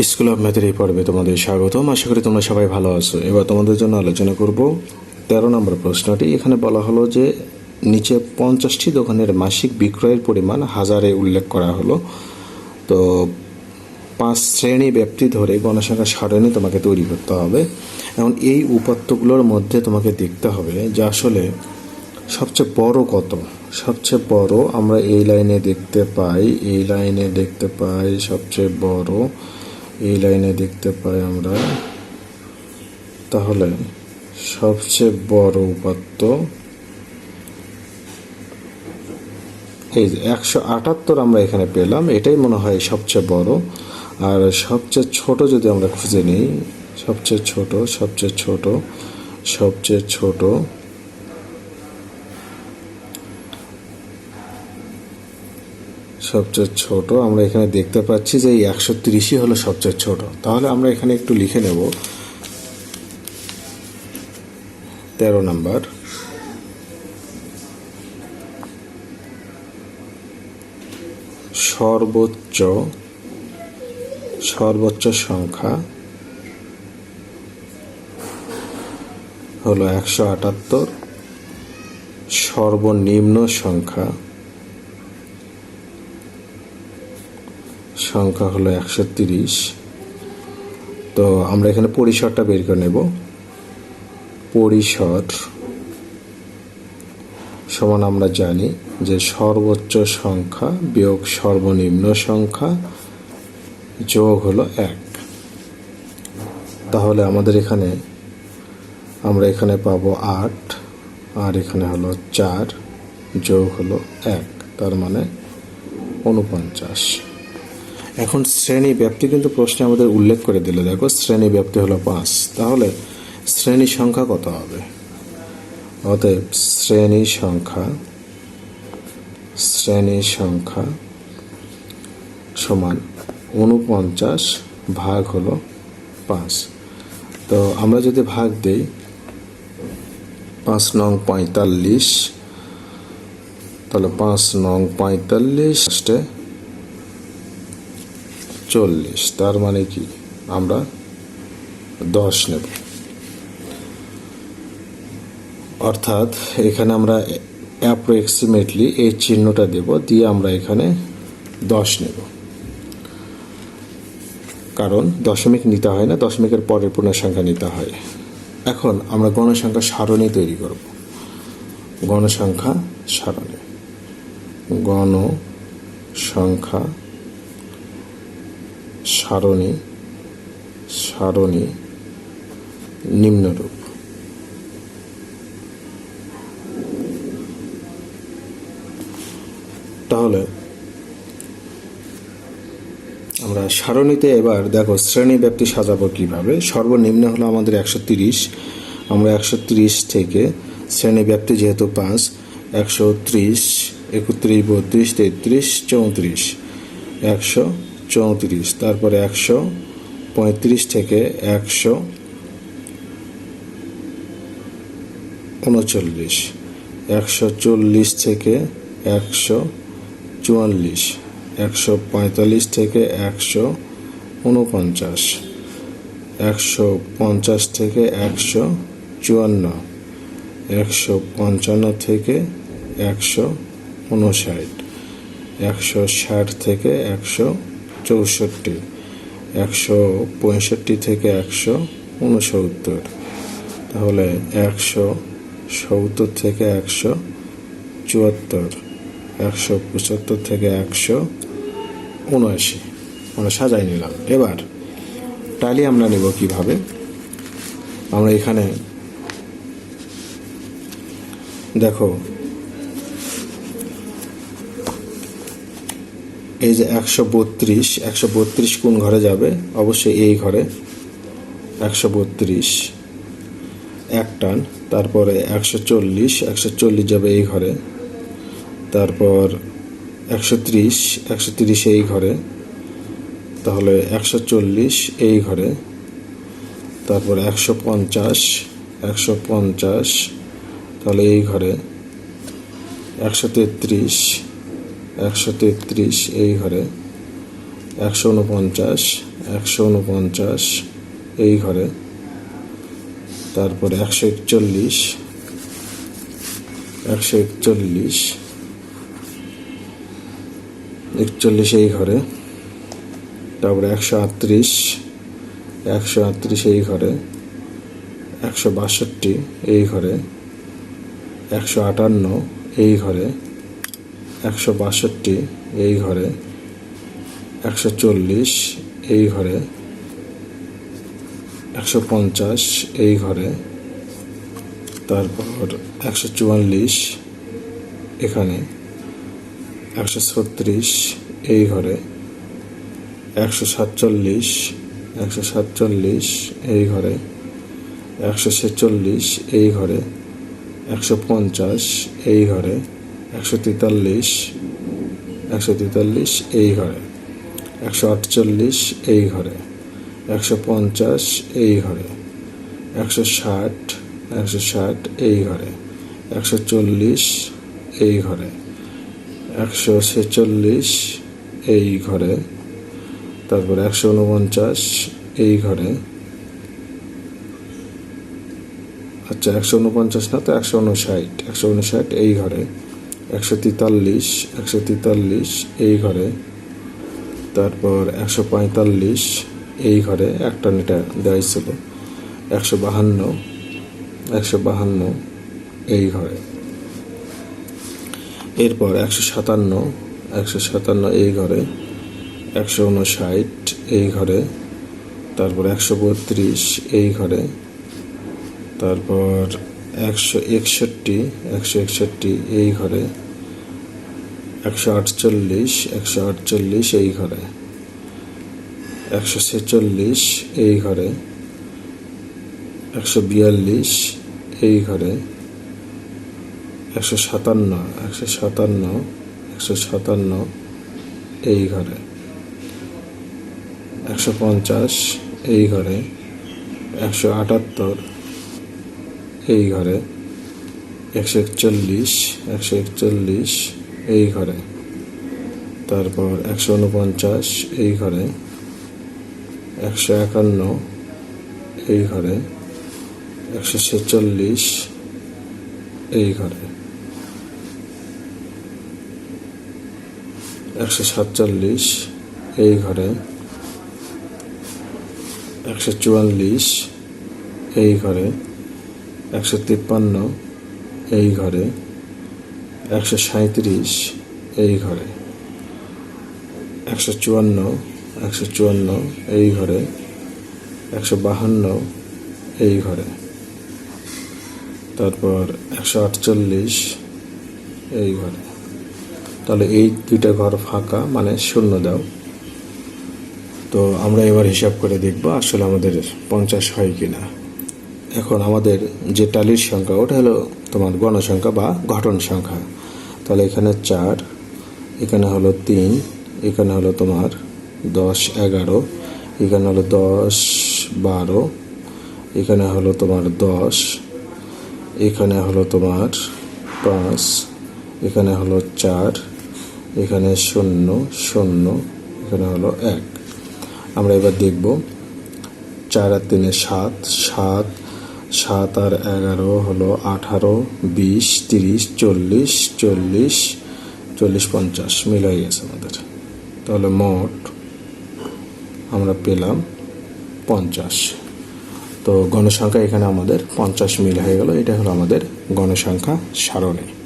School of ম্যাথের এই পর্বে তোমাদের স্বাগতম। আশা করি তোমরা সবাই ভালো আছো। এবার তোমাদের জন্য আলোচনা করব তেরো নম্বর প্রশ্নটি। এখানে বলা হলো যে, নিচে পঞ্চাশটি দোকানের মাসিক বিক্রয়ের পরিমাণ হাজারে উল্লেখ করা হলো। তো পাঁচ শ্রেণি ব্যাপ্তি ধরে গণসংখ্যা সারণী তোমাকে তৈরি করতে হবে। এখন এই উপাত্তগুলোর মধ্যে তোমাকে দেখতে হবে যে আসলে সবচেয়ে বড় কত। সবচেয়ে বড় আমরা এই লাইনে দেখতে পাই, এই লাইনে দেখতে পাই সবচেয়ে বড় এই লাইনে দেখতে পাই আমরা। তাহলে সবচেয়ে বড় উপাত্ত এই যে একশো আটাত্তর আমরা এখানে পেলাম, এটাই মনে হয় সবচেয়ে বড়। আর সবচেয়ে ছোট যদি আমরা খুঁজে নিই, সবচেয়ে ছোট সবচেয়ে ছোট সবচেয়ে ছোট সবচেয়ে ছোট, আমরা এখানে দেখতে পাচ্ছি যে এই একশো তিরিশই হলো সবচেয়ে ছোট। তাহলে আমরা এখানে একটু লিখে নেব। তেরো নাম্বার। সর্বোচ্চ সর্বোচ্চ সংখ্যা হলো একশো আটাত্তর। সর্বনিম্ন সংখ্যা সংখ্যা হলো একশো তিরিশ। তো আমরা এখানে পরিসরটা বের করে নেব। পরিসর সমান আমরা জানি যে সর্বোচ্চ সংখ্যা বিয়োগ সর্বনিম্ন সংখ্যা যোগ হলো এক। তাহলে আমাদের এখানে, আমরা এখানে পাবো আট আর এখানে হলো চার যোগ হলো এক, তার মানে উনপঞ্চাশ এখন শ্রেণি ব্যাপ্তি কিন্তু প্রশ্নে আমাদের উল্লেখ করে দিল, দেখো, শ্রেণি ব্যাপ্তি হলো পাঁচ। তাহলে শ্রেণি সংখ্যা কত হবে? অতএব শ্রেণি সংখ্যা শ্রেণি সংখ্যা সমান উনপঞ্চাশ ভাগ হলো পাঁচ। তো আমরা যদি ভাগ দিই, পাঁচ নং পঁয়তাল্লিশ, তাহলে পাঁচ নং পঁয়তাল্লিশ চল্লিশ, তার মানে কি? আমরা দশ নেব। অর্থাৎ এখানে আমরা অ্যাপ্রক্সিমেটলি এই চিহ্নটা দেব, দিয়ে আমরা এখানে দশ নেব। কারণ দশমিক নিতে হয় না, দশমিকের পরের পূর্ণ সংখ্যা নিতে হয়। এখন আমরা গণসংখ্যা সারণী তৈরি করব। গণসংখ্যা সারণী। গণ সংখ্যা সারণী সারণী, নিম্নরূপ। তাহলে আমরা সারণীতে এবার দেখো শ্রেণি ব্যাপ্তি সাজাবো কীভাবে? সর্বনিম্ন হলো আমাদের একশো তিরিশ। আমরা একশো তিরিশ থেকে শ্রেণি ব্যাপ্তি যেহেতু পাঁচ, একশো ত্রিশ, একত্রিশ, বত্রিশ, তেত্রিশ, চৌত্রিশ, একশো চৌত্রিশ, তারপরে একশো, পঁয়ত্রিশ থেকে একশো, উনচল্লিশ, একশো চল্লিশ থেকে একশো চুয়াল্লিশ, একশো পঁয়তাল্লিশ থেকে একশো উনপঞ্চাশ, একশো পঞ্চাশ থেকে একশো চুয়ান্ন, একশো পঞ্চান্ন থেকে একশো উনষাট, একশো ষাট থেকে একশো চৌষট্টি, একশো পঁয়ষট্টি থেকে একশো উনসত্তর। তাহলে একশো সত্তর থেকে একশো চুয়াত্তর, একশো পঁচাত্তর থেকে একশো উনআশি। আমরা সাজাই নিলাম। এবার টালি আমরা নেব কীভাবে? আমরা এখানে দেখো এই যে একশো বত্রিশ একশো বত্রিশ কোন ঘরে যাবে? অবশ্যই এই ঘরে। একশো বত্রিশ, এক টান। তারপরে একশো চল্লিশ একশো চল্লিশ যাবে এই ঘরে। তারপর একশো ত্রিশ, একশো তিরিশ এই ঘরে। তাহলে একশো চল্লিশ এই ঘরে। তারপর একশো পঞ্চাশ একশো পঞ্চাশ, তাহলে এই ঘরে। একশো তেত্রিশ একশো তেত্রিশ এই ঘরে, একশো উনপঞ্চাশ একশো উনপঞ্চাশ এই ঘরে, তারপরে একশো একচল্লিশ একশো একচল্লিশ একচল্লিশ এই ঘরে, তারপরে একশো আটত্রিশ একশো আটত্রিশ এই ঘরে, একশো বাষট্টি এই ঘরে, একশো আটান্ন এই ঘরে একশো বাষট্টি, এই ঘরে। একশো চল্লিশ, এই ঘরে। একশো পঞ্চাশ, এই ঘরে। তারপর একশো চুয়াল্লিশ, এখানে। একশো ছত্রিশ, এই ঘরে। একশো সাতচল্লিশ একশো সাতচল্লিশ, এই ঘরে। একশো ছেচল্লিশ, এই ঘরে। একশো পঞ্চাশ, এই ঘরে। একশো তেতাল্লিশ একশো তেতাল্লিশ এই ঘরে, একশো আটচল্লিশ এই ঘরে, একশো পঞ্চাশ এই ঘরে, একশো ষাট একশো ষাট এই ঘরে, একশো চল্লিশ এই ঘরে, একশো ছেচল্লিশ এই ঘরে, তারপর একশো উনপঞ্চাশ এই ঘরে। আচ্ছা একশো উনপঞ্চাশ না তো একশো উনষাট একশো উনষাট এই ঘরে। একশো তেতাল্লিশ একশো তেতাল্লিশ এই ঘরে, তারপর একশো পঁয়তাল্লিশ এই ঘরে একটা নেটা দেওয়া ছিল একশো বাহান্ন একশো বাহান্ন এই ঘরে। এরপর একশো সাতান্ন একশো সাতান্ন এই ঘরে, একশো উনষাট এই ঘরে, তারপর একশো বত্রিশ এই ঘরে, তারপর একশো একষট্টি একশো একষট্টি এই ঘরে, একশো আটচল্লিশ একশো আটচল্লিশ এই ঘরে, একশো ছেচল্লিশ এই ঘরে, একশো বিয়াল্লিশ এই ঘরে, একশো সাতান্ন একশো সাতান্ন একশো সাতান্ন এই ঘরে, একশো পঞ্চাশ এই ঘরে, একশো আটাত্তর এই ঘরে। একশো একচল্লিশ একশো একচল্লিশ, এই ঘরে। তারপর একশো উনপঞ্চাশ, এই ঘরে। একশো একান্ন, এই ঘরে। একশো ছেচল্লিশ, এই ঘরে। একশো সাতচল্লিশ, এই ঘরে। একশো চুয়াল্লিশ, এই ঘরে। একশো তিপ্পান্ন এই ঘরে, একশো সাঁত্রিশ এই ঘরে, একশো চুয়ান্ন একশো চুয়ান্ন এই ঘরে, একশো বাহান্ন এই ঘরে। তারপর একশো আটচল্লিশ এই ঘরে। তাহলে এই দুইটা ঘর ফাঁকা মানে শূন্য দাও। তো আমরা এবার হিসাব করে দেখব আসলে আমাদের পঞ্চাশ হয় কি না এখন আমাদের যে টালির সংখ্যা, ওটা হলো তোমার গণসংখ্যা বা ঘটন সংখ্যা। তাহলে এখানে চার, এখানে হলো তিন, এখানে হলো তোমার দশ, এগারো, এখানে হলো দশ, বারো, এখানে হলো তোমার দশ, এখানে হলো তোমার পাঁচ, এখানে হলো চার, এখানে শূন্য শূন্য, এখানে হলো এক। আমরা এবার দেখব চার আর তিনে সাত সাত সাত আর এগারো হলো আঠারো, বিশ, তিরিশ, চল্লিশ চল্লিশ চল্লিশ, পঞ্চাশ মিল হয়ে গেছে আমাদের। তাহলে মোট আমরা পেলাম পঞ্চাশ। তো গণসংখ্যা এখানে আমাদের পঞ্চাশ মিল হয়ে গেল, এটা হলো আমাদের গণসংখ্যা সারণী।